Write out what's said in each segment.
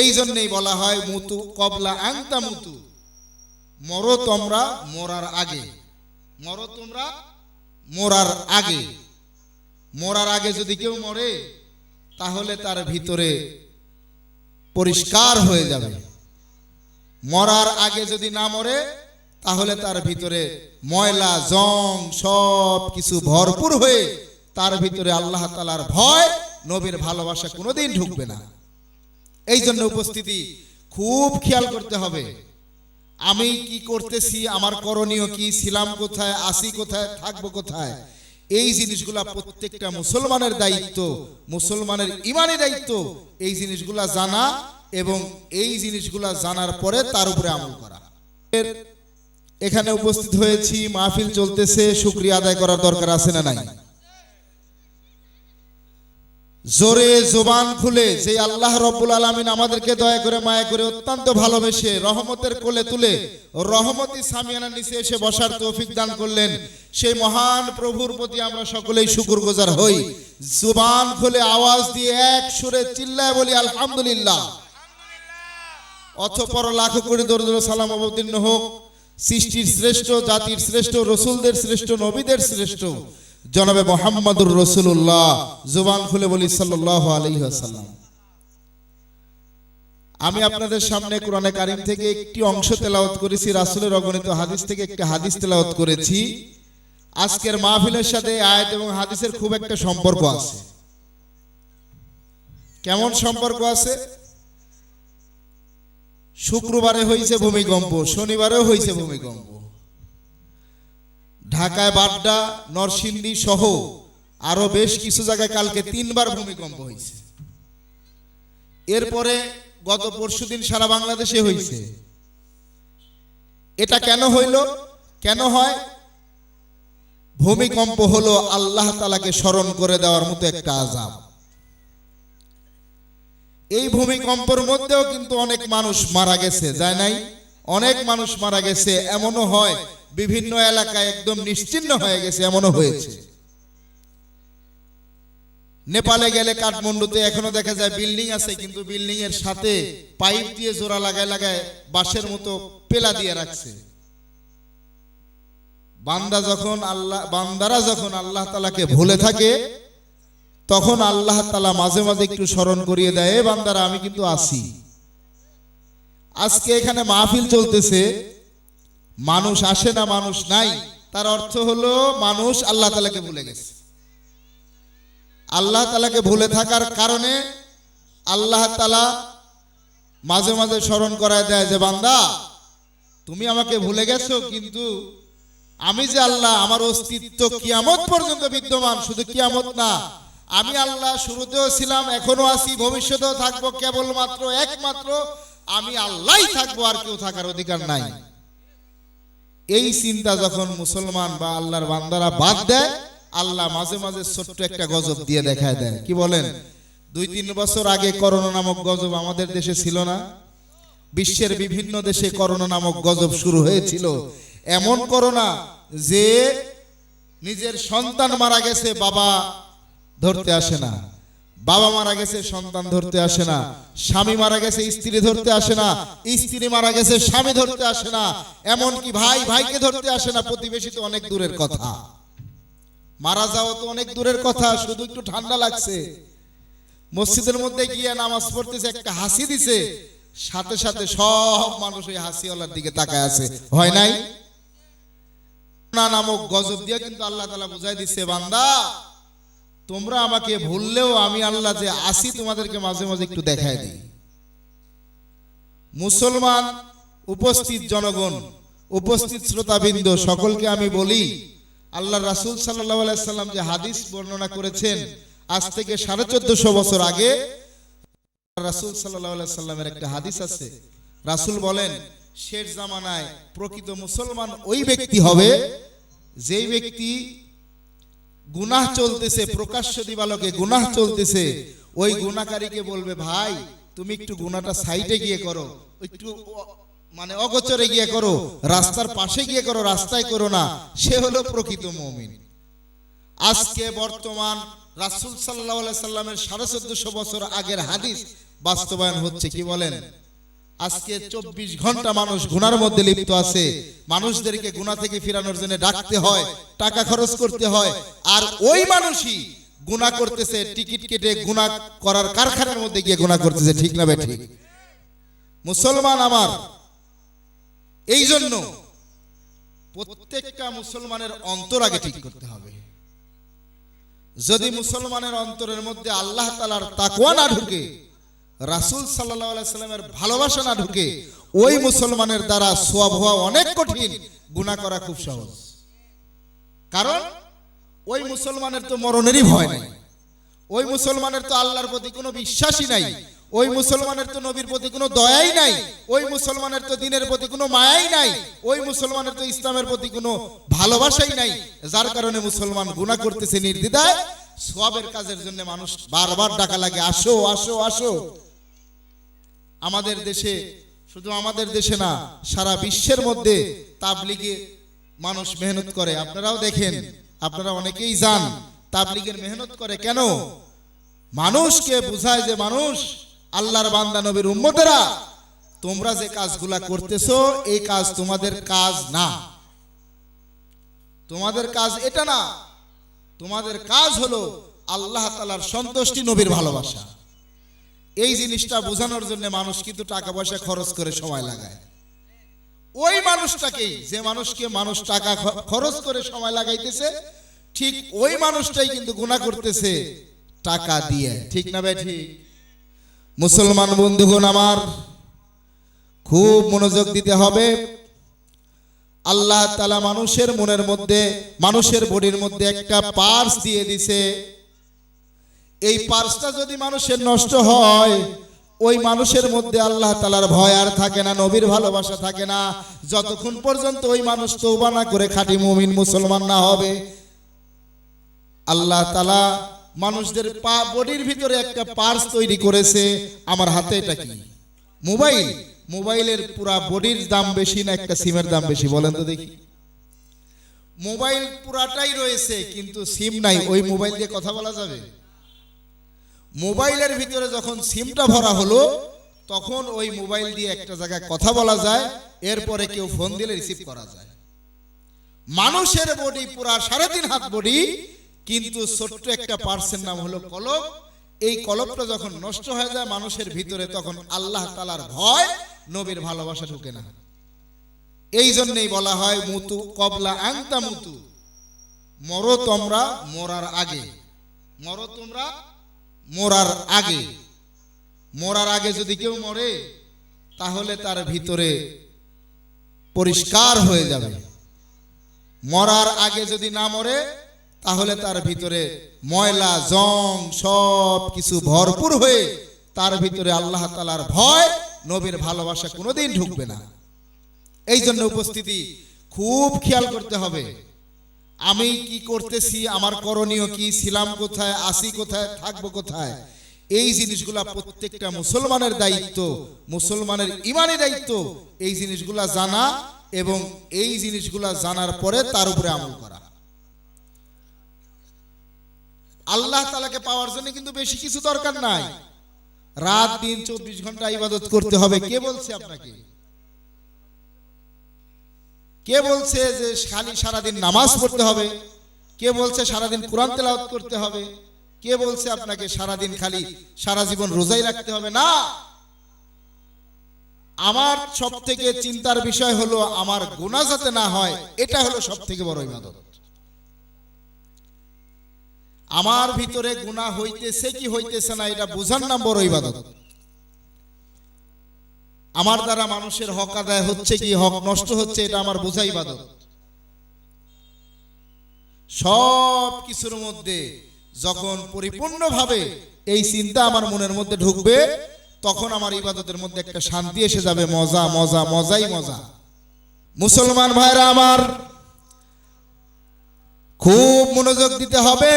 এই জন্যই বলা হয় মুতু কবলা আংতা মুতু। মরো তোমরা মরার আগে। মরো তোমরা মরার আগে। মরার আগে যদি কেউ মরে, তাহলে তার ভিতরে পরিষ্কার হয়ে যাবে। মরার আগে যদি না মরে, তাহলে তার ভিতরে ময়লা, জং, সব কিছু ভরপুর হয়ে তার ভিতরে আল্লাহ তালার ভয়, নবীর ভালোবাসা কোনোদিন ঢুকবে না। এই জন্য উপস্থিতি খুব খেয়াল করতে হবে। আমি কি করতেছি, আমার করণীয় কি, ছিলাম কোথায় আসি কোথায়, থাকব কোথায়? এই জিনিসগুলা প্রত্যেকটা মুসলমানের দায়িত্ব, মুসলমানের ইমানের দায়িত্ব। এই জিনিসগুলা জানা এবং এই জিনিসগুলা জানার পরে তার উপরে আমল করা। এখানে উপস্থিত হয়েছি, মাহফিল চলতেছে, শুক্রিয়া আদায় করার দরকার আছে না নাই? জোরে জোবান খুলে যে আল্লাহ রব্বুল আলমিন আমাদেরকে দয়া করে মায়া করে অত্যন্ত ভালোবেসে রহমতের কোলে তুলে রহমতি সামিয়ানার নিচে এসে বসার তৌফিক দান করলেন। সেই মহান প্রভুর প্রতি আমরা সকলেই শুকুর গুজার হই। জুবান খুলে আওয়াজ দিয়ে এক সুরে চিল্লায় বলি, আলহামদুলিল্লাহ। অথপর লাখো কোটি দরুদ সালাম অবতীর্ণ হোক। সৃষ্টির শ্রেষ্ঠ, জাতির শ্রেষ্ঠ, রসুলদের শ্রেষ্ঠ, নবীদের শ্রেষ্ঠ। জনাবে মোহাম্মদুর রসুল্লাহ জুবান খুলে বলি সাল্লাহ আলহিহাসাল্লাম আমি আপনাদের সামনে কোরআনে কারিম থেকে একটি অংশ তেলাওয়াত করেছি, রাসুলের অগণিত হাদিস থেকে একটি হাদিস তেলাওয়াত করেছি। আজকের মাহফিলের সাথে আয়াত এবং হাদিসের খুব একটা সম্পর্ক আছে। কেমন সম্পর্ক আছে? শুক্রবারে হয়েছে ভূমিকম্প, শনিবারেও হয়েছে ভূমিকম্প। ঢাকায় বাড্ডা, নরসিংদী সহ আরও বেশ কিছু জায়গায় কালকে তিনবার ভূমিকম্প হয়েছে। এরপরে গত পরশুদিন সারা বাংলাদেশে হয়েছে। এটা কেন হইল? কেন হয়? ভূমিকম্প হলো আল্লাহ তালাকে স্মরণ করে দেওয়ার মতো একটা আজাব এই ভূমিকম্পের মধ্যেও কিন্তু অনেক মানুষ মারা গেছে, যায় নাই? অনেক মানুষ মারা গেছে, এমনও হয় বিভিন্ন এলাকায় একদম নিশ্চিন্ন হয়ে গেছে, এমনও হয়েছে। নেপালে গেলে কাঠমান্ডুতে এখনও দেখা যায় বিল্ডিং আছে, কিন্তু বিল্ডিং এর সাথে পাইপ দিয়ে জোড়া লাগায় লাগায় বাঁশের মতো পেলা দিয়ে রাখছে। বান্দা যখন আল্লাহ, বান্দারা যখন আল্লাহ তালাকে ভুলে থাকে, তখন আল্লাহ তালা মাঝে মাঝে একটু স্মরণ করিয়ে দেয়, "এ বান্দারা, আমি কিন্তু আসি আজকে এখানে মাহফিল চলতেছে মানুষ আসে না, মানুষ নাই। তার অর্থ হলো মানুষ আল্লাহ তালাকে ভুলে গেছে। আল্লাহ তালাকে ভুলে থাকার কারণে আল্লাহ তালা মাঝে মাঝে স্মরণ করায় দেয় যে, বান্দা, তুমি আমাকে ভুলে গেছো, কিন্তু আমি যে আল্লাহ, আমার অস্তিত্ব কিয়ামত পর্যন্ত বিদ্যমান, শুধু কিয়ামত না, আমি আল্লাহ শুরুতেও ছিলাম এখনও আছি, ভবিষ্যতেও থাকব, কেবলমাত্র, একমাত্র আমি আল্লাহই থাকব, আর কেউ থাকার অধিকার নাই। এই চিন্তা যখন মুসলমান বা আল্লাহর বান্দারা বাদ দেয়, আল্লাহ মাঝে মাঝে ছোট্ট একটা গজব দিয়ে দেখায় দেয়। কি বলেন? দুই তিন বছর আগে করোনা নামক গজব আমাদের দেশে ছিল না। বিশ্বের বিভিন্ন দেশে করোনা নামক গজব শুরু হয়েছিল। এমন করোনা যে নিজের সন্তান মারা গেছে, বাবা ধরতে আসে না। বাবা মারা গেছে, সন্তান ধরতে আসে না। স্বামী মারা গেছে, স্ত্রী ধরতে আসে না। স্ত্রী মারা গেছে, স্বামী ধরতে আসে না। এমন কি ভাই, ভাইকে ধরতে আসে না। প্রতিবেশী তো অনেক দূরের কথা। মারা যাওয়া তো অনেক দূরের কথা, শুধু একটু ঠান্ডা লাগছে। মসজিদের মধ্যে গিয়ে নামাজ পড়তেছে, একটা হাসি দিছে। সাথে সাথে সব মানুষ ওই হাসিওয়ালার দিকে তাকায় আছে। হয় নাই? নামক গজব দিয়ে কিন্তু আল্লাহ তালা বুঝাই দিচ্ছে বান্দা তোমরা আমাকে ভুললেও আমি আল্লাহ যে আসি, তোমাদেরকে মাঝে মাঝে একটু দেখায় দিই। মুসলমান, উপস্থিত জনগণ, উপস্থিত শ্রোতাবৃন্দ, সকলকে আমি বলি, আল্লাহ রাসুল সাল্লাহ সাল্লাম যে হাদিস বর্ণনা করেছেন আজ থেকে সাড়ে চোদ্দশো বছর আগে রাসুল সাল্লাহ সাল্লামের একটা হাদিস আছে। রাসুল বলেন, শেষ জামানায় প্রকৃত মুসলমান ওই ব্যক্তি হবে, যেই ব্যক্তি গুনাহ চলতেছে, প্রকাশ্য দিবালকে গুনাহ চলতেছে। ওই গুনাহকারীকে বলবে, ভাই, তুমি একটু গুনাহটা সাইডে গিয়ে করো, একটু মানে অগোচরে গিয়ে করো, রাস্তার পাশে গিয়ে করো, রাস্তায় করো না। সে হলো প্রকৃত মমিন। আজকে বর্তমান রাসুল সাল্লাহ সাল্লামের সাড়ে চোদ্দশো বছর আগের হাদিস বাস্তবায়ন হচ্ছে, কি বলেন? আজকে চব্বিশ ঘণ্টা মানুষ গুনার মধ্যে লিপ্ত আছে। মানুষদেরকে গুণা থেকে ফিরানোর জন্য ডাকতে হয়, টাকা খরচ করতে হয়। আর ওই মানুষই গুণা করতেছে, টিকিট কেটে গুণা করার কারখানার মধ্যে গিয়ে গুণা করতেছে, ঠিক না ঠিক? মুসলমান আমার এই জন্য প্রত্যেকটা মুসলমানের অন্তর আগে ঠিক করতে হবে। যদি মুসলমানের অন্তরের মধ্যে আল্লাহ তালার তাকুয়া না ঢুকে রাসুল সাল্লাহ সাল্লামের ভালোবাসা না ঢুকে ওই মুসলমানের দ্বারা সোয়াব হওয়া অনেক কঠিন গুণা করা খুব সহজ। কারণ ওই মুসলমানের তো মরণেরই ভয় নাই, ওই মুসলমানের তো আল্লাহর প্রতি কোনো বিশ্বাসই নাই, ওই মুসলমানের তো নবীর প্রতি কোনো দয়াই নাই, ওই মুসলমানের তো দিনের প্রতি কোনো মায়াই নাই, ওই মুসলমানের তো ইসলামের প্রতি কোনো ভালোবাসাই নাই, যার কারণে মুসলমান গুনাহ করতেছে নির্দ্বিধায়। সবের কাজের জন্য মানুষ বারবার ডাকা লাগে, আসো আসো আসো। আমাদের দেশে শুধু আমাদের দেশে না সারা বিশ্বের মধ্যে তাবলিগে মানুষ মেহনত করে। আপনারাও দেখেন আপনারা অনেকেই যান তাবলিগের মেহনত করে কেন? মানুষকে বুঝায় যে মানুষ আল্লাহর বান্দা নবীর উম্মতেরা তোমরা যে কাজগুলা করতেছো এই কাজ তোমাদের কাজ না। তোমাদের কাজ এটা না। তোমাদের কাজ হলো আল্লাহ তালার সন্তুষ্টি নবীর ভালোবাসা। এই জিনিসটা বোঝানোর জন্য মানুষ কিন্তু টাকা পয়সা খরচ করে সময় লাগায়। ওই মানুষটাকেই, যে মানুষকে মানুষ টাকা খরচ করে সময় লাগাইতেছে, ঠিক ওই মানুষটাই কিন্তু গুণা করতেছে, টাকা দিয়ে। ঠিক না ভাই ঠিক? মুসলমান বন্ধুগণ আমার, খুব মনোযোগ দিতে হবে। আল্লাহ তালা মানুষের মনের মধ্যে, মানুষের বডির মধ্যে একটা পার্স দিয়ে দিছে। এই পার্সটা যদি মানুষের নষ্ট হয়, ওই মানুষের মধ্যে আল্লাহ তালার ভয় আর থাকে না, নবীর ভালোবাসা থাকে না। যতক্ষণ পর্যন্ত ওই মানুষ তৌবা না করে খাঁটি মুমিন মুসলমান না হবে, আল্লাহ তালা মানুষদের পা, বডির ভিতরে একটা পার্স তৈরি করেছে। আমার হাতে এটা কি? মোবাইল? মোবাইলের পুরা বডির দাম বেশি না একটা সিমের দাম বেশি? বলেন তো দেখি। মোবাইল পুরাটাই রয়েছে, কিন্তু সিম নাই। ওই মোবাইল দিয়ে কথা বলা যাবে? মোবাইলের ভিতরে যখন সিমটা ভরা হলো, তখন ওই মোবাইল দিয়ে একটা জায়গায় কথা বলা যায়, এরপরে কেউ ফোন দিলে রিসিভ করা যায়। মানুষের বডি পুরা সাড়ে তিন হাত বডি, কিন্তু ছোট্ট একটা পার্সের নাম হলো কলব। এই কলবটা যখন নষ্ট হয়ে যায় মানুষের ভিতরে, তখন আল্লাহ তালার ভয় নবীর ভালোবাসা ঢুকে না। এই জন্যই বলা হয়, মুতু কবলা আংতা মুতু। মরো তোমরা মরার আগে। মরো তোমরা মরার আগে মরার আগে যদি কেউ মরে, তাহলে তার ভিতরে পরিষ্কার হয়ে যাবে। মরার আগে যদি না মরে, তাহলে তার ভিতরে ময়লা, জং সব কিছু ভরপুর হয়ে তার ভিতরে আল্লাহ তালার ভয়, নবীর ভালোবাসা কোনোদিন ঢুকবে না। এই জন্য উপস্থিতি খুব খেয়াল করতে হবে। আমি কি করতেছি? আমার করণীয় কি? ছিলাম কোথায়? আসি কোথায়? থাকব কোথায়? এই জিনিসগুলা প্রত্যেকটা মুসলমানের দায়িত্ব, মুসলমানের ইমানের দায়িত্ব। এই জিনিসগুলা জানা এবং এই জিনিসগুলা জানার পরে তার উপরে আমল করা। আল্লাহ তালাকে পাওয়ার জন্য কিন্তু বেশি কিছু দরকার নাই। রাত দিন চব্বিশ ঘণ্টা ইবাদত করতে হবে। কে বলছে আপনাকে? কে বলছে যে খালি সারাদিন নামাজ পড়তে হবে? কে বলছে সারাদিন কোরআন তেলাওয়াত করতে হবে? কে বলছে আপনাকে সারাদিন খালি সারা জীবন রোজাই রাখতে হবে? না। আমার সব থেকে চিন্তার বিষয় হলো আমার গুনাহ যাতে না হয়, এটা হলো সব থেকে বড় ইবাদত। আমার ভিতরে গুনাহ হইতেছে কি হইতেছে না, এটা বোঝার নাম বড় ইবাদত। আমার দ্বারা মানুষের হক আদায় হচ্ছে কি? হক নষ্ট হচ্ছে, এটা আমার বোঝাই ইবাদত। সব কিছুর মধ্যে যখন পরিপূর্ণভাবে এই চিন্তা আমার মনের মধ্যে ঢুকবে, তখন আমার ইবাদতের মধ্যে একটা শান্তি এসে যাবে, মজা মজা, মজাই মজা। মুসলমান ভাইরা আমার, খুব মনোযোগ দিতে হবে।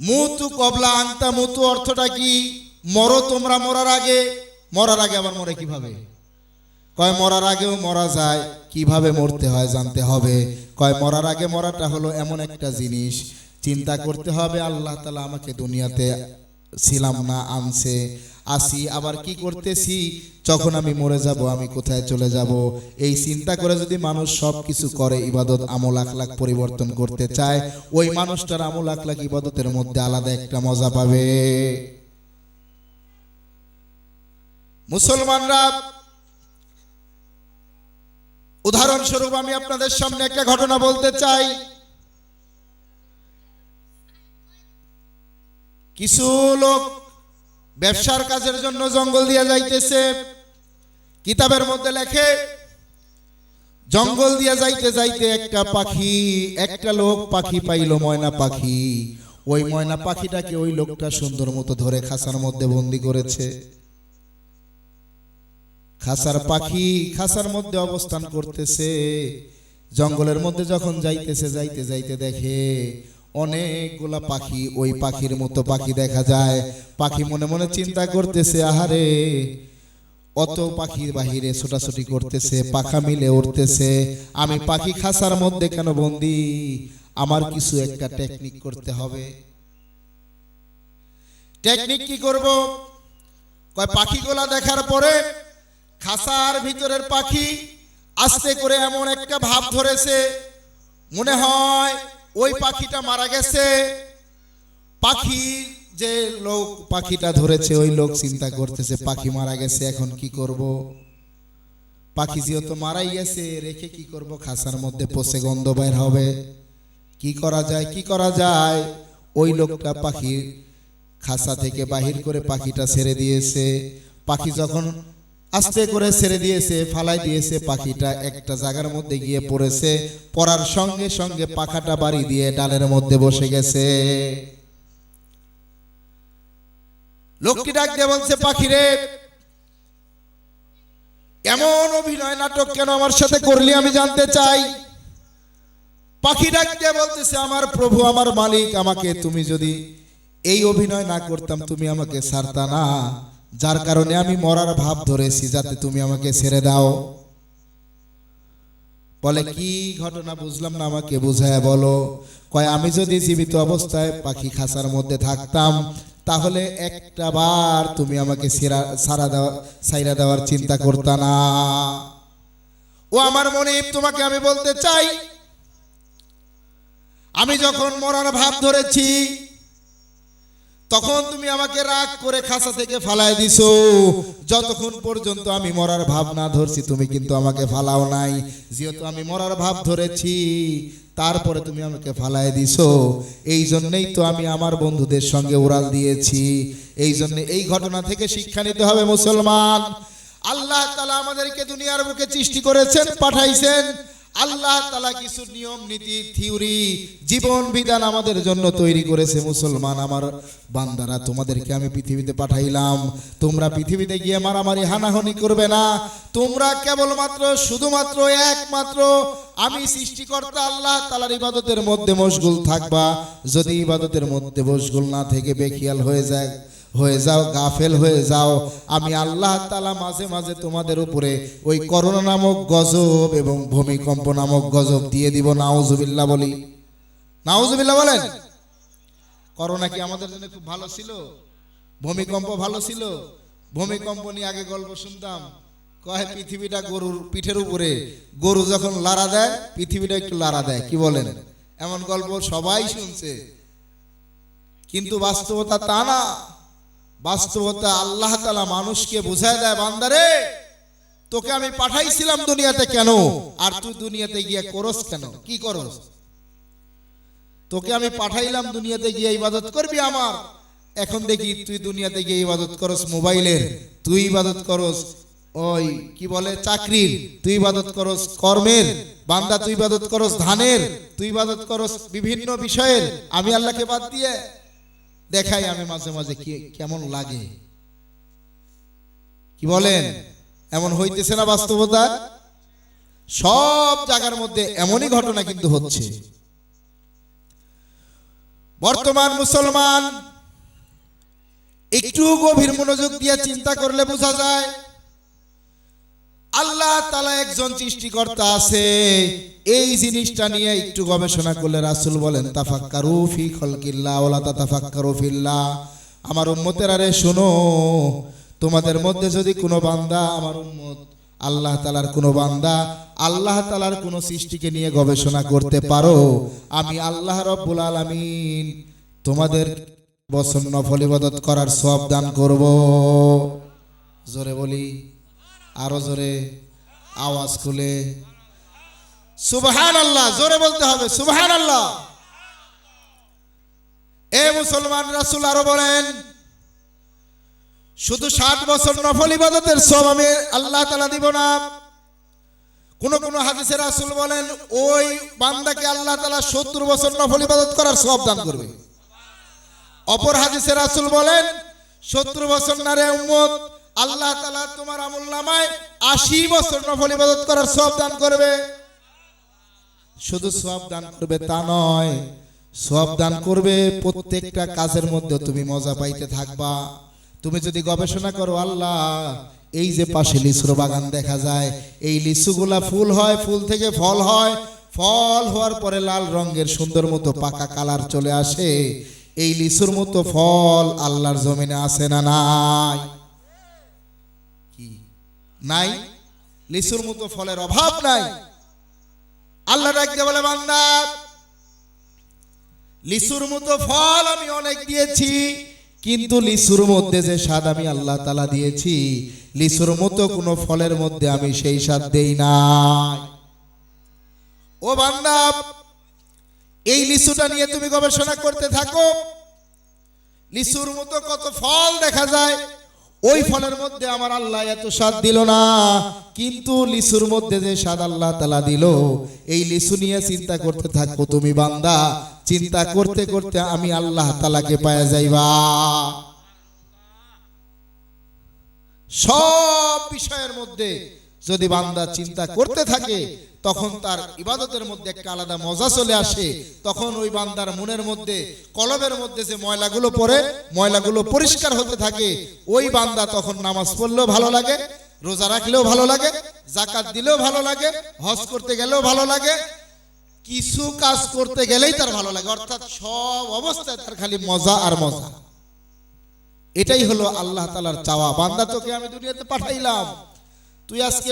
মুতু কবলা আংতা মুতু অর্থটা কি? মরো তোমরা মরার আগে। মরার আগে আবার মরে কীভাবে? কয়, মরার আগেও মরা যায়, কীভাবে মরতে হয় জানতে হবে। কয়, মরার আগে মরাটা হলো এমন একটা জিনিস, চিন্তা করতে হবে, আল্লাহ তালা আমাকে দুনিয়াতে ছিলাম না, আনছে, আসি, আবার কি করতেছি? যখন আমি মরে যাব, আমি কোথায় চলে যাব? এই চিন্তা করে যদি মানুষ সব কিছু করে, ইবাদত আমল আখলাক পরিবর্তন করতে চায়, ওই মানুষটার আমল আখলাক ইবাদতের মধ্যে আলাদা একটা মজা পাবে। মুসলমানরা, উদাহরণস্বরূপ আমি আপনাদের সামনে একটা ঘটনা বলতে চাই। কিছু লোক ব্যবসার কাজের জন্য জঙ্গল দিয়ে যাইতেছে। কিতাবের মধ্যে লেখে, জঙ্গল দিয়ে যাইতে যাইতে একটা পাখি, একটা লোক পাখি পাইল, ময়না পাখি। ওই ময়না পাখিটাকে ওই লোকটা সুন্দর মতো ধরে খাসার মধ্যে বন্দি করেছে। খাসার পাখি খাসার মধ্যে অবস্থান করতেছে। জঙ্গলের মধ্যে যখন যাইতেছে যাইতে যাইতে দেখে অনেকগুলা পাখি ওই পাখির মতো পাখি দেখা যায়। পাখি মনে মনে চিন্তা করতেছে আহারে অত পাখির বাহিরে ছোটাছুটি করতেছে পাখা মিলে উঠতেছে আমি পাখি খাসার মধ্যে কেন বন্দি? আমার কিছু একটা টেকনিক করতে হবে। টেকনিক কি করব? কয় পাখিগুলা দেখার পরে খাসার ভিতরের পাখি আস্তে করে এমন একটা ভাব ধরেছে, মনে হয় ওই পাখিটা মারা গেছে। পাখি যে লোক, পাখিটা ধরেছে, ওই লোক চিন্তা করতেছে, পাখি মারা গেছে, এখন কি করব? পাখি যেহেতু মারাই গেছে, রেখে কি করব? খাসার মধ্যে পচে গন্ধ বের হবে। কি করা যায়, কি করা যায়? ওই লোকটা পাখির খাসা থেকে বাহির করে পাখিটা ছেড়ে দিয়েছে। পাখি যখন আস্তে করে ছেড়ে দিয়েছে ফালাই দিয়েছে পাখিটা একটা জায়গার মধ্যে গিয়ে পড়েছে। পড়ার সঙ্গে সঙ্গে পাখাটা বাড়ি দিয়ে ডালের মধ্যে বসে গেছে। লোকটি ডাক দিয়ে বলছে পাখিরে এমন অভিনয় নাটক কেন আমার সাথে করলি আমি জানতে চাই? পাখি ডাক দিয়ে বলতেছে আমার প্রভু আমার মালিক আমাকে তুমি যদি এই অভিনয় না করতাম তুমি আমাকে ছাড়তা না। যার কারণে আমি মরার ভাব ধরেছি, যাতে তুমি আমাকে ছেড়ে দাও। বলে, কি ঘটনা বুঝলাম না আমাকে বুঝায় বলো। কয়, আমি যদি জীবিত অবস্থায় পাখি খাঁচার মধ্যে থাকতাম, তাহলে একটা বার তুমি আমাকে ছাড়া দেওয়া, ছাইরা দেওয়ার চিন্তা করতা না। ও আমার মনে, তোমাকে আমি বলতে চাই, আমি যখন মরার ভাব ধরেছি তখন তুমি আমাকে রাগ করে খাসা থেকে ফালায় দিছো। যতক্ষণ পর্যন্ত আমি মরার ভাব না ধরছি, তুমি কিন্তু আমাকে ফালাও নাই। যেহেতু আমি মরার ভাব ধরেছি, তারপরে তুমি আমাকে ফালায় দিছো। এই জন্যেই তো আমি আমার বন্ধুদের সঙ্গে উড়াল দিয়েছি। এই জন্য এই ঘটনা থেকে শিক্ষা নিতে হবে মুসলমান। আল্লাহ তালা আমাদেরকে দুনিয়ার বুকে সৃষ্টি করেছেন, পাঠাইছেন। আল্লাহ তালা কিছু নিয়ম, নীতি, থিওরি, জীবন বিধান আমাদের জন্য তৈরি করেছে মুসলমান আমার বান্দারা। তোমাদেরকে আমি পৃথিবীতে পাঠাইলাম। তোমরা পৃথিবীতে গিয়ে মারামারি, হানাহানি করবে না। তোমরা কেবলমাত্র, শুধুমাত্র, একমাত্র আমি সৃষ্টিকর্তা আল্লাহ তালার ইবাদতের মধ্যে মশগুল থাকবা। যদি ইবাদতের মধ্যে মশগুল না থেকে বেখিয়াল হয়ে যায় হয়ে যাও, গাফেল হয়ে যাও। আমি আল্লাহ তালা মাঝে মাঝে তোমাদের উপরে ওই করোনা নামক গজব এবং ভূমিকম্প নামক গজব দিয়ে দিব, নাউজুবিল্লাহ বলি। নাউজুবিল্লাহ বলেন। করোনা কি আমাদের জন্য খুব ভালো ছিল? ভূমিকম্প ভালো ছিল? ভূমিকম্প নিয়ে আগে গল্প শুনতাম। কয়, পৃথিবীটা গরুর পিঠের উপরে, গরু যখন লাড়া দেয়, পৃথিবীটা একটু লাড়া দেয়, কি বলেন? এমন গল্প সবাই শুনছে। কিন্তু বাস্তবতা তা না। বাস্তবতা আল্লাহ তালা মানুষকে বুঝায় দেয়, বান্দারে, তোকে আমি পাঠাইছিলাম দুনিয়াতে কেন? আর তুই দুনিয়াতে গিয়ে করস কেন? কি করস? তোকে আমি পাঠাইলাম দুনিয়াতে গিয়ে ইবাদত করবি আমার। এখন দেখি তুই দুনিয়াতে গিয়ে ইবাদত করস মোবাইলের, তুই ইবাদত করস ওই, কি বলে, চাকরির, তুই ইবাদত করস কর্মের, বান্দা তুই ইবাদত করস ধানের, তুই ইবাদত করস বিভিন্ন বিষয়ের। আমি আল্লাহকে বাদ দিয়ে দেখাই আমি মাঝে মাঝে কেমন লাগে। কি বলেন? এমন হইতেছে না বাস্তবতা? সব জায়গার মধ্যে এমনই ঘটনা কিন্তু হচ্ছে। বর্তমান মুসলমান একটু গভীর মনোযোগ দিয়ে চিন্তা করলে বোঝা যায় আল্লাহ তালা একজন সৃষ্টিকর্তা আছে। এই জিনিসটা নিয়ে একটু গবেষণা করলে রাসুল বলেন, তাফাক্কারু ফি খলকিল্লাহ ওলা ফিল্লাহ। আমার উম্মতের আরে শোনো, তোমাদের মধ্যে যদি কোনো বান্দা, আমার উম্মত, আল্লাহ তালার কোনো বান্দা, আল্লাহ তালার কোনো সৃষ্টিকে নিয়ে গবেষণা করতে পারো, আমি আল্লাহ রব্বুল আলামিন তোমাদের বসন্ন নফল ইবাদত করার সব দান করব। জোরে বলি। আরও জোরে আওয়াজ খুলে। সুবহান আল্লাহ জোরে বলতে হবে সুবহান আল্লাহ এ মুসলমান রাসূল আরও বলেন, শুধু ষাট বছর নফল ইবাদতের সব আমি আল্লাহ তালা দিব না। কোন কোন হাদিসের রাসূল বলেন, ওই বান্দাকে আল্লাহ তালা সত্তর বছর নফল ইবাদত করার সব দান করবে। অপর হাদিসের রাসূল বলেন, সত্তর বছর নারে উম্মত আল্লাহ তালা তোমার আমল নামায় আশি বছর নফল ইবাদত করার সব দান করবে। শুধু সব দান করবে তা নয় সব দান করবে প্রত্যেকটা কাজের মধ্যে তুমি মজা পাইতে থাকবা। তুমি যদি গবেষণা করো, আল্লাহ, এই যে পাশে লিচুর বাগান দেখা যায়, এই লিচুগুলা ফুল হয়, ফুল থেকে ফল হয়, ফল হওয়ার পরে লাল রঙের সুন্দর মতো পাকা কালার চলে আসে। এই লিচুর মতো ফল আল্লাহর জমিনে আছে না নাই? নাই, লিচুর মতো ফলের অভাব নাই। আল্লাহ ডাকতে বলে, বান্দা, লিচুর মতো ফল আমি অনেক দিয়েছি, কিন্তু লিচুর মধ্যে যে স্বাদ আমি আল্লাহ তালা দিয়েছি, লিচুর মতো কোনো ফলের মধ্যে আমি সেই স্বাদ দেই নাই। ও বান্দা, এই লিচুটা নিয়ে তুমি গবেষণা করতে থাকো। লিচুর মতো কত ফল দেখা যায়। ওই ফলের মধ্যে আমার আল্লাহ এত স্বাদ দিল না। কিন্তু লিসুর মধ্যে যে স্বাদ আল্লাহ তালা দিল, এই লিসু নিয়ে চিন্তা করতে থাকো তুমি বান্দা। চিন্তা করতে করতে আমি আল্লাহ তালাকে পায়া যাইবা। সব বিষয়ের মধ্যে যদি বান্দা চিন্তা করতে থাকে, তখন তার ইবাদতের মধ্যে একটা আলাদা মজা চলে আসে। তখন ওই বান্দার মনের মধ্যে, কলবের মধ্যে যে ময়লাগুলো পড়ে, ময়লাগুলো পরিষ্কার হতে থাকে। ওই বান্দা তখন নামাজ পড়লেও ভালো লাগে, রোজা রাখলেও ভালো লাগে জাকাত দিলেও ভালো লাগে, হজ করতে গেলেও ভালো লাগে, কিছু কাজ করতে গেলেই তার ভালো লাগে। অর্থাৎ সব অবস্থায় তার খালি মজা আর মজা। এটাই হলো আল্লাহ তালার চাওয়া। বান্দা তোকে আমি দুনিয়াতে পাঠাইলাম। তুই আজকে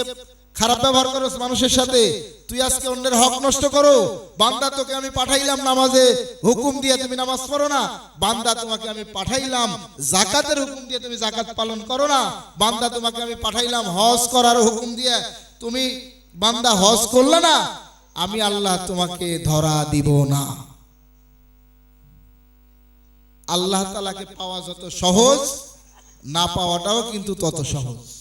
খারাপ ব্যবহার করো মানুষের সাথে, তুই আজকে অন্যের হক নষ্ট করো। বান্দা, তোকে আমি পাঠাইলাম নামাজে, হুকুম দিয়ে তুমি নামাজ পড়ো না। বান্দা, তোমাকে আমি পাঠাইলাম জাকাতের হুকুম দিয়ে তুমি জাকাত পালন করো না। বান্দা, তোমাকে আমি পাঠাইলাম হজ করার হুকুম দিয়ে তুমি বান্দা হজ করলে না। আমি আল্লাহ তোমাকে ধরা দিব না। আল্লাহ তালাকে পাওয়া যত সহজ, না পাওয়াটাও কিন্তু তত সহজ।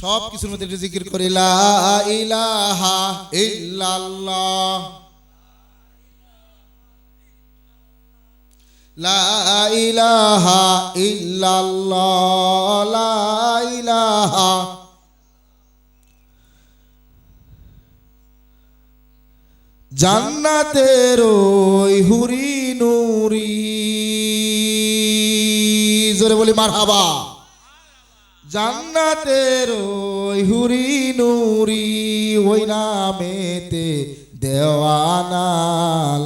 সব কিছুর মধ্যে জিকির করি ইলাহা লা লা জান্নাতের ওই হুরি নুরি। জোরে বলি, মারহাবা। জান্নাতের ওই হুরি নুরি, ওই নামেতে দেওয়ানা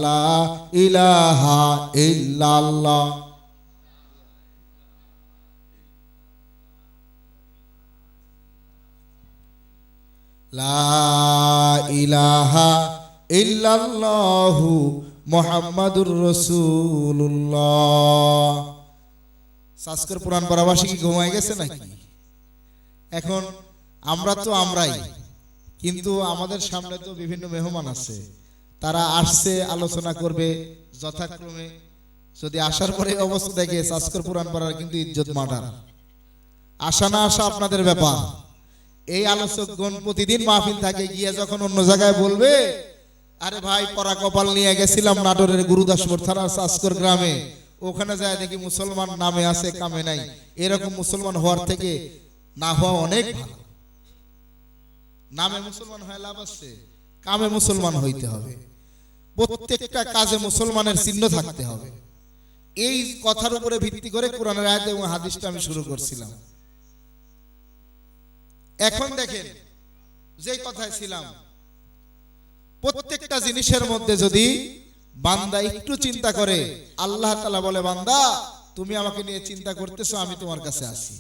লা ইলাহা ইল্লাল্লাহ। লা ইলাহা ইল্লাল্লাহু মুহাম্মাদুর রাসূলুল্লাহ। সাস্কর পুরাণ পরাবাসী কি ঘুমায় গেছে নাকি? এখন আমরা তো আমরাই। কিন্তু আমাদের সামনে তো বিভিন্ন মেহমান আছে। তারা আসছে, আলোচনা করবে যথাক্রমে। যদি আসার পরে অবস্থা দেখে সাস্কর পুরাণ পড়ার কিন্তু ইজ্জত মাটার আসা না আসা আপনাদের ব্যাপার। এই আলোচকগণ প্রতিদিন মাহফিল থাকে, গিয়ে যখন অন্য জায়গায় বলবে, আরে ভাই, পরা কপাল নিয়ে গেছিলাম নাটোরের গুরুদাসপুর থানা সাস্কর গ্রামে। ওখানে যায় দেখি মুসলমান নামে আছে, কামে নাই। এরকম মুসলমান হওয়ার থেকে না হওয়া অনেক ভালো। নামে মুসলমান হয় লাভ আছে, কামে মুসলমান হইতে হবে। প্রত্যেকটা কাজে মুসলমানের চিহ্ন থাকতে হবে। এই কথার উপরে ভিত্তি করে কোরআনের আয়াত এবং হাদিসটা আমি শুরু করছিলাম। এখন দেখেন যে কথায় ছিলাম, প্রত্যেকটা জিনিসের মধ্যে যদি বান্দা একটু চিন্তা করে, আল্লাহ তালা বলে, বান্দা, তুমি আমাকে নিয়ে চিন্তা করতেছো, আমি তোমার কাছে আসি।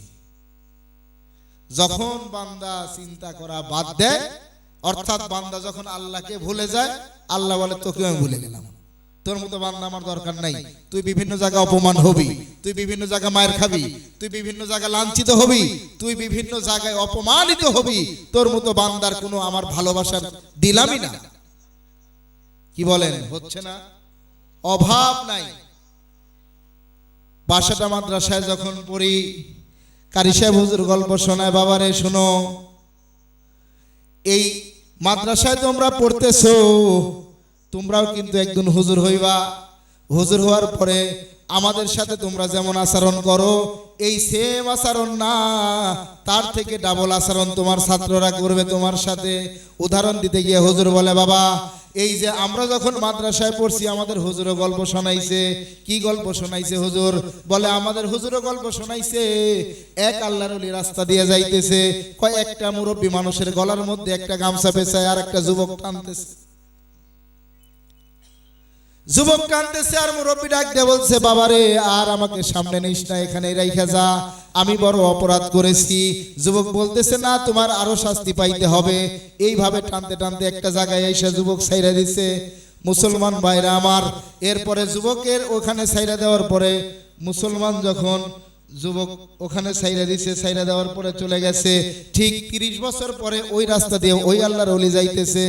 যখন বান্দা চিন্তা করা বাদ দেয়, অর্থাৎ বান্দা যখন আল্লাহকে ভুলে যায়, আল্লাহ বলে, তোকে আমি ভুলে গেলাম। তোর মতো বান্দা আমার দরকার নাই। তুই বিভিন্ন জায়গায় অপমান হবি। তুই বিভিন্ন জায়গায় মায়ের খাবি। তুই বিভিন্ন জায়গায় লাঞ্ছিত হবি। তুই বিভিন্ন জায়গায় অপমানিত হবি। তোর মতো বান্দার কোনো আমার ভালোবাসার দিলামই না। কি বলেন? হচ্ছে না? অভাব নাই। বাসাটা মাদ্রাসায় যখন পড়ি কারি সাহেব হুজুর গল্প শোনায়, বাবারে শোনো। এই মাদ্রাসায় তোমরা পড়তেছো, তোমরাও কিন্তু একদিন হুজুর হইবা। হুজুর হওয়ার পরে আমাদের সাথে তোমরা যেমন আচরণ করো, এই সেম আচরণ না, তার থেকে ডাবল আচরণ তোমার ছাত্ররা করবে তোমার সাথে। উদাহরণ দিতে গিয়ে হুজুর বলে, বাবা এই যে আমরা যখন মাদ্রাসায় পড়ছি, আমাদের হুজুরও গল্প শোনাইছে। কি গল্প শোনাইছে হুজুর? বলে, আমাদের হুজুরও গল্প শোনাইছে। এক আল্লাহর ওলি রাস্তা দিয়ে যাইতেছে। কয় একটা মুরব্বী মানুষের গলার মধ্যে একটা গামছা পেছায় আর একটা যুবক টানতেছে। যুবক কানতেছে আর মুরব্বী ডাক দিয়ে বলছে, বাবারে, আর আমাকে সামনে নিস না এখানে রাইখা যা। আমি বড় অপরাধ করেছি। যুবক বলতেছে, না, তোমার আরও শাস্তি পাইতে হবে। এইভাবে টানতে টানতে একটা জায়গায় এসে যুবক সাইরা দিছে। মুসলমান ভাইরা আমার, এরপরে যুবকের ওখানে সাইরা দেওয়ার পরে মুসলমান যখন যুবক ওখানে সাইরা দিছে সাইরা দেওয়ার পরে চলে গেছে। ঠিক তিরিশ বছর পরে ওই রাস্তা দিয়ে ওই আল্লাহর অলি যাইতেছে।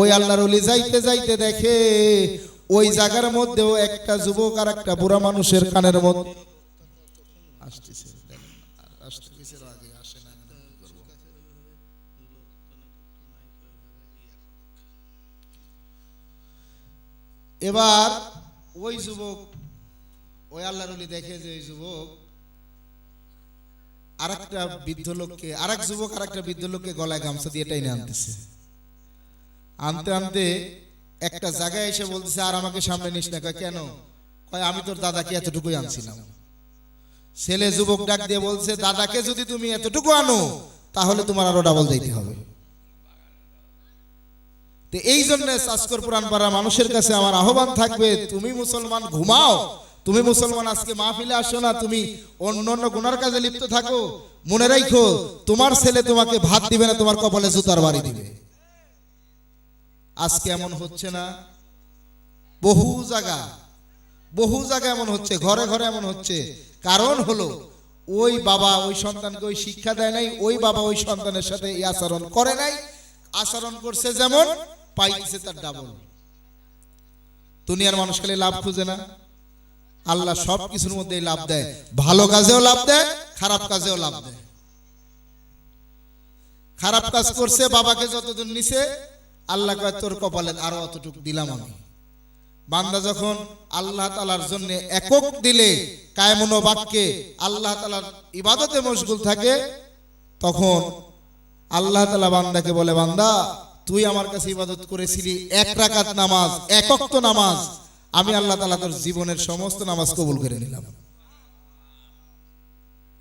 ওই আল্লাহর অলি যাইতে যাইতে দেখে ওই জায়গার মধ্যেও একটা যুবক আর একটা বুড়া মানুষের কানের মধ্যে? এবার ওই যুবক, ওই আল্লাহর দেখে যে ওই যুবক আর একটা বৃদ্ধ লোককে আর এক যুবক আর একটা বৃদ্ধ লোককে গলায় গামছা দিয়ে টাইনে আনতেছে আনতে আনতে একটা জায়গায় এসে বলতেছে, আর আমাকে সামনে নিস না। কেন? কয়, আমি তোর দাদাকে এতটুকুই আনছিলাম। ছেলে যুবক ডাক দিয়ে বলছে, দাদাকে যদি তুমি এতটুকু আনো, তাহলে তোমার আরও ডাবল দিতে হবে। এই জন্য সাসকর পুরাণ পাড়া মানুষের কাছে আমার আহ্বান থাকবে, তুমি মুসলমান, ঘুমাও। তুমি মুসলমান, আজকে মাহফিলে আসো না। তুমি অন্য অন্য গুনার কাজে লিপ্ত থাকো। মনে রাখো তোমার ছেলে তোমাকে ভাত দিবে না, তোমার কপালে জুতার বাড়ি দিবে। আজকে এমন হচ্ছে না। বহু জায়গা বহু জায়গা এমন হচ্ছে, ঘরে ঘরে এমন হচ্ছে। কারণ হলো, ওই বাবা ওই সন্তানকে ওই শিক্ষা দেয় নাই, ওই বাবা ওই সন্তানের সাথে এই আচরণ করে নাই। আচরণ করছে যেমন পাইছে তার ডাবল দুনিয়ার মানুষ খালি লাভ খুঁজে না। আল্লাহ সব কিছুর মধ্যে লাভ দেয়। ভালো কাজেও লাভ দেয়, খারাপ কাজেও লাভ দেয়। খারাপ কাজ করছে, বাবাকে যতদূর নিছে আল্লাহ কয়, তোর কপালে আরও অতটুকু দিলাম আমি। বান্দা যখন আল্লাহ তালার জন্য একক দিলে, কায়মনো বাক্যে আল্লাহ তালার ইবাদতে মশগুল থাকে, তখন আল্লাহ তালা বান্দাকে বলে, বান্দা, তুই আমার কাছে ইবাদত করেছিলি এক রাকাত নামাজ একক তো নামাজ। আমি আল্লাহ তালা তোর জীবনের সমস্ত নামাজ কবুল করে নিলাম।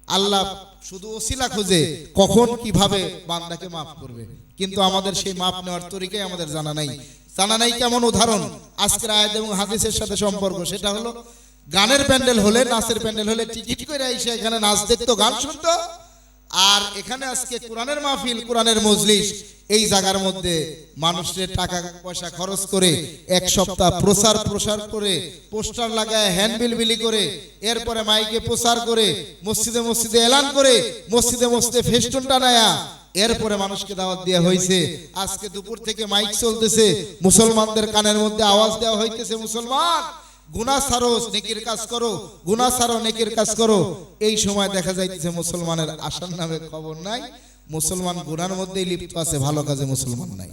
আল্লাহ শুধু ওসিলা খুঁজে কখন কীভাবে বান্দাকে মাফ করবে। কিন্তু আমাদের সেই মাফ নেওয়ার তরিকাই আমাদের জানা নাই। জানা নাই কেমন উদাহরণ? আজকের আয়াত এবং হাদিসের সাথে সম্পর্ক সেটা হলো গানের প্যান্ডেল হলে নাচের প্যান্ডেল হলে টিকিট করে এসে এখানে নাচ দেখতো গান শুনতো। আর এখানে আজকে কোরআনের মাহফিল কোরআনের মজলিস এই জায়গার মধ্যে মানুষের টাকা পয়সা খরচ করে এক সপ্তাহ প্রচার প্রসার করে পোস্টার লাগায় হ্যান্ডবিল বিলি করে এরপরে মাইকে প্রচার করে মসজিদে মসজিদে এলান করে মসজিদে মসজিদে ফেস্টুন টানায়া এরপরে মানুষকে দাওয়াত দেওয়া হয়েছে আজকে দুপুর থেকে মাইক চলতেছে। মুসলমানদের কানের মধ্যে আওয়াজ দেওয়া হইতেছে, মুসলমান গুনা সারো, নেকির কাজ করো গুনা সারো, নেকির কাজ করো। এই সময় দেখা যাইতেছে মুসলমানের আসার নামে খবর নাই। মুসলমান গুনার মধ্যেই লিপ্ত আছে, ভালো কাজে মুসলমান নাই।